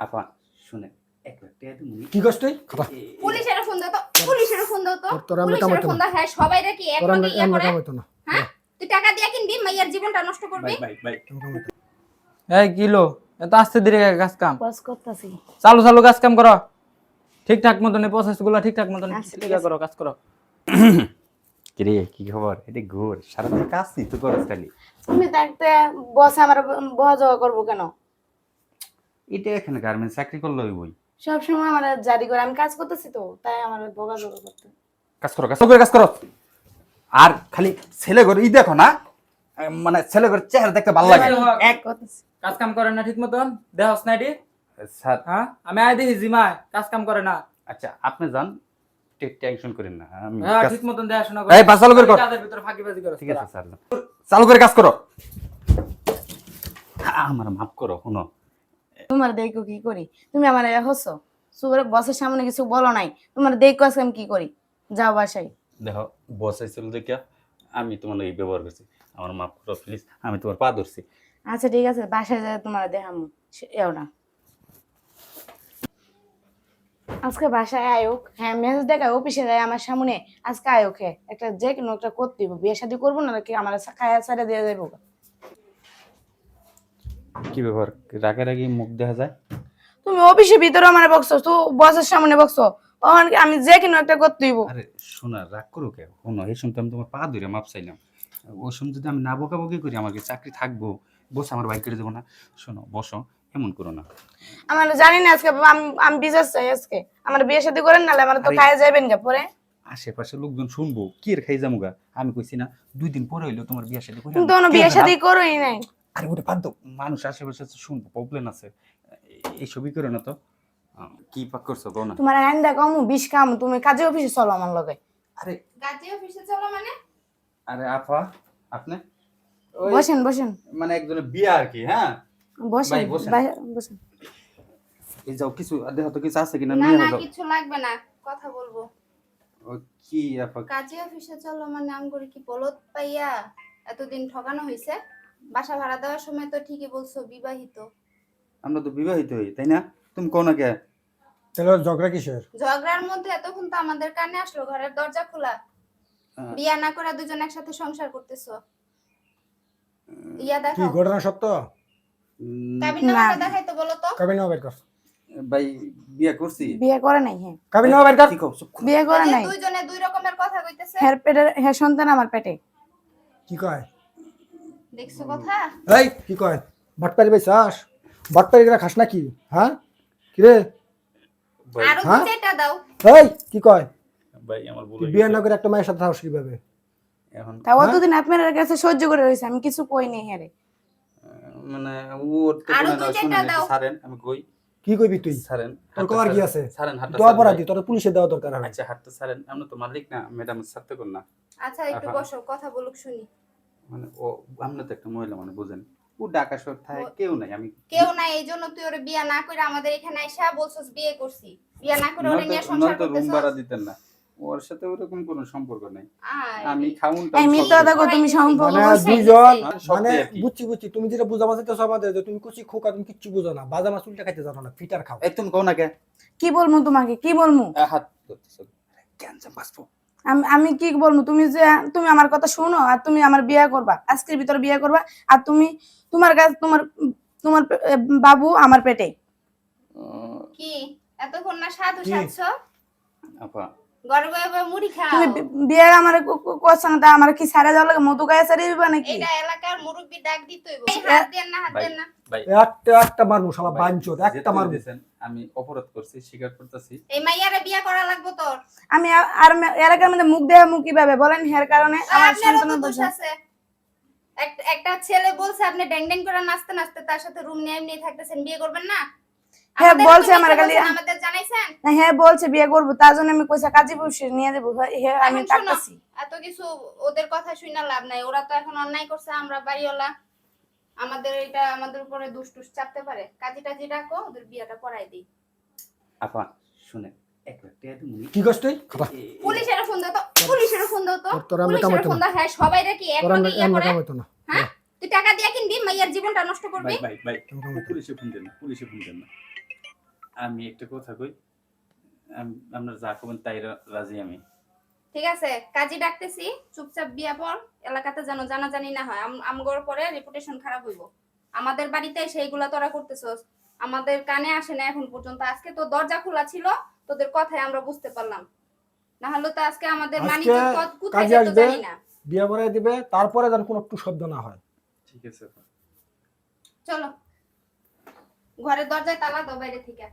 আপা শুনে এক লাখ টাকা তুমি কি করছ পুলিশের ফোন দাও তো পুলিশের ফোন দাও তো তোর- তোর আমরা পুলিশের ফোন দাও হ্যাঁ সবাই কি এক তোর ইয়া করে হ্যাঁ তুই টাকা দিয়া কিনবি মাইয়ার জীবনটা নষ্ট করবি ভাই ভাই ভাই আমরা কামাইতো না। এই কিলো এত আস্তে ধীরে কাজ কাম বস করতেছি চালু চালু কাজ কাম করো ঠিকঠাক মতন প্রসেসগুলো ঠিকঠাক মতন আচ্ছা। করো কাজ করো কিরে কি খবর এটা ঘোর সারাদিন কাজ নেই তো করস খালি তুমি থাকতে বস আমার বহা যাওয়া করব কেন এটা এখানে গার্মেন্টস চাকরি করলে ওই বই সবসময় আমার জারি করে আমি কাজ করতেছি তো তাই আমার বকা জোগা করতে। কাজ করো কাজ করে কাজ করো। আর খালি ছেলে ঘর ই দেখো না মানে ছেলে ঘর চেহারা দেখতে ভালো লাগে। এক কাজ কাম করে না ঠিক মতন? দেহ স্নাইডি স্যার। হ্যাঁ? আমি আয় দেখি জিমায় কাজ কাম করে না। আচ্ছা আপনি যান টেনশন করেন না আমি হ্যাঁ ঠিক মতন দেখাশোনা এই, বাস চালু করে কর। কাজের ভিতরে ফাঁকিবাজি করে ঠিক আছে স্যার চালু করে কাজ করো। আমার মাফ করো শুনো। তোমার দেখো কি করি? তুমি আমার হসো। সুগর বসের সামনে কিছু বলো নাই। তোমার দেখো আজকে আমি কি করি? যাও বাসায়। দেখো বসাইছিল দেখে আমি তোমার এই ব্যবহার করছি। আমার মাফ করো প্লিজ আমি তোমার পা ধরছি। আচ্ছা ঠিক আছে বাসায় যায় তোমার দেখামু। এও না। আজকে বাসায় আয়োক। হ্যাঁ মেসেজ দেখায় অফিসে যায় আমার সামনে। আজকে আয়োক হ্যাঁ একটা যে কোনো একটা করতে বিয়ে শাদি করব না নাকি আমার খায়া সাইডে দিয়ে দেবো কি ব্যাপার? রাগে রাগে মুখ দেখা যায়? তুমি অফিসের ভিতরে আমার বকছো তো বসের সামনে বকছো। ওখান আমি যে কোনো একটা করতে দিব আরে শোনা রাগ করো কে শোনো এই শুনতে আমি তোমার পা ধরে মাপ চাইলাম। ওই সময় যদি আমি না বকাবকি করি আমার কি চাকরি থাকব? বসে আমার বাইক করে দেবো না। শোনো বসো এমন করো না। আমার জানি না আজকে আমি আমি বিশেষ চাই আজকে। আমার বিয়ে শাদি করেন নাহলে আমার তো খায়া যাবেন গে পরে। আশেপাশে লোকজন শুনব কি এর খাই যামুগা? আমি কইছি না দুই দিন পরে হইল তোমার বিয়ে সাথে তুমি তো বিয়ে শাদি করোই নাই। আরে ওটা বাদ দাও মানুষ আশেপাশে আছে, শুনব প্রবলেম আছে। এ- এই ছবি করো না তো। কি পাক করছ কো না। তোমার আইন্দা কমু বিষ কাম তুমি কাজে অফিসে চলো আমার লগে। আরে গাজী অফিসে চলো মানে? আরে আপা আপনি? বসেন বসেন। মানে একজনের বিয়ে আর কি হ্যাঁ? বসেন বসেন। বসেন। এই যাও কিছু দেখো তো কিছু আছে কিনা না না কিছু লাগবে না কথা বলব। ও, কি আপা? কাজী অফিসে চলো মানে আম করে কি বলত পাইয়া এতদিন ঠকানো হয়েছে বাসা ভাড়া দেওয়ার সময় তো ঠিকই বলছো বিবাহিত। আমরা তো বিবাহিত হই তাই না? তুমি কোন কে? তাহলে ঝগড়া কিসের? ঝগড়ার মধ্যে এতক্ষণ তো আমাদের কানে আসলো ঘরের দরজা খোলা। আহ। বিয়া না করে দুজন একসাথে সংসার করতেছো। ইয়া দেখো কি ঘটনা সত্য? দেখাই তো বলো তো। কাবিন বের কর। ভাই বিয়ে করছি। বিয়ে করে নাই হ্যাঁ। কাবিন বের কর। বিয়ে করে নাই। দুইজনে দুই রকমের কথা কইতেছে। হের পেটে হের সন্তান আমার পেটে। কি কয়? দেখছ কথা? এই কি কয়? ভাই চাস খাস নাকি? হ্যাঁ? কি রে আরও হ্যাঁ? দাও। এই কি কয়? ভাই আমার হয়ে বিয়ে না করে একটা মায়ের সাথে থাকস কীভাবে? এখন তা অতদিন আপনার কাছে সহ্য করে আমি কিছু কই নেই হেরে আহ, মানে ওর তো না, ছাড়েন আমি কই? কি কইবি তুই? ছাড়েন তোর কবার কি আছে? ছাড়েন হাতটা তো ছাড়েন। অপরাধী তোর পুলিশে দেওয়া দরকার। আচ্ছা হাতটা আমরা তো মালিক না ম্যাডাম ছাড়তে কর না। আচ্ছা একটু বসো কথা বলুক শুনি। মানে ও আমরা তো একটা মহিলা মানে বুঝেন। ও ঢাকা শহর থাকে কেউ নাই আমি কেউ নাই এই জন্য তুই ওরে বিয়া না করে আমাদের এখানে আইসা বলছস বিয়ে করছি। বিয়া না করে ওরে নিয়ে সংসার রুম ভাড়া দিতেন না। ওর সাথে ওরকম কোনো সম্পর্ক নেই। আমি মিথ্যা দেখো। তুমি সম্পর্ক মানে। দুইজন মানে। বুঝছি বুঝছি তুমি যেটা যে তুমি কুচি খোকা তুমি কিচ্ছু বুঝো না। বাজা মাছ উল্টা খাইতে জানো না ফিটার খাও। কও না কে? কি বলব তোমাকে? কি বলব হাত ধরতেছো। ক্যান্সার বাঁচবো আমি আমি কি বলব? তুমি যে তুমি আমার কথা শোনো আর তুমি আমার বিয়ে করবা আজকের ভিতরে বিয়ে করবা আর তুমি তোমার কাছে তোমার তোমার বাবু আমার পেটে। কি? এতক্ষণ না সাধু সাধছো? আপা গর্ব এবার মুড়ি তুমি বি- বিয়ে আমার করছ না আমার কি সারা যাওয়া লাগে মধু গায়ে সারিয়ে দিবা নাকি? এটা এলাকার মুরব্বি ডাক দিতেই হাত দেন না হাত দেন না। একটা একটা মারবো শালা বাঞ্চোত একটা যেতে মারবো আমি অপরাধ করছি স্বীকার করতেছি। এই মাইয়ারে বিয়া করা লাগবো তোর। আমি আর- এলাকার মধ্যে মুখ দেওয়া মুখ কীভাবে? বলেন হের কারণে আমার আপনারও দোষ আছে। একটা ছেলে বলছে আপনি ড্যাং ড্যাং করে নাচতে নাচতে তার সাথে রুম নিয়ে এমনি থাকতেছেন বিয়ে করবেন না? হ্যাঁ, বলছে আমার খালি- হ্যাঁ বলছে বিয়ে করব তার জন্য আমি কইসা কাজী বসে নিয়ে যাব হে আমি এখন থাকতেছি এত কিছু ওদের কথা শুনে লাভ নাই ওরা তো এখন অন্যায় করছে আমরা বাড়িওয়ালা। আমাদের এটা আমাদের উপরে চাপতে পারে। কাজী টাজি ডাকো ওদের বিয়েটা করাই দিই। আপা শুনে কি পুলিশের ফোন দাও তো পুলিশের ফোন দাও তো পুলিশের ফোন দাও হ্যাঁ সবাই কি এক ইয়া করে। হ্যাঁ তুই টাকা দিয়া কিনবি মাইয়ার জীবনটা নষ্ট করবি। ভাই ভাই আমরা পুলিশে ফোন দেন না পুলিশে ফোন দেন না। আমি একটা কথা কই আম- আপনার যা করবেন তাই রাজি আমি। ঠিক আছে কাজী ডাকতেছি চুপচাপ বিয়া পর এলাকাতে যেন জানাজানি না হয়। আম- আমগোর পরে রেপুটেশন খারাপ হইব। আমাদের বাড়িতে সেইগুলা তোরা করতেছস। আমাদের কানে আসে না এখন পর্যন্ত। আজকে তো দরজা খোলা ছিল তোদের কথায় আমরা বুঝতে পারলাম। না হলে তো আজকে আমাদের কত- কোথায় জানি না। বিয়ে করাই দিবে তারপরে যেন কোনো একটু শব্দ না হয়। ঠিক আছে চলো। ঘরের দরজায় তালা দাও বাইরে থেকে।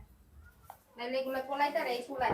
নাহলে এগুলো পোলাইতে আর এই পোলাই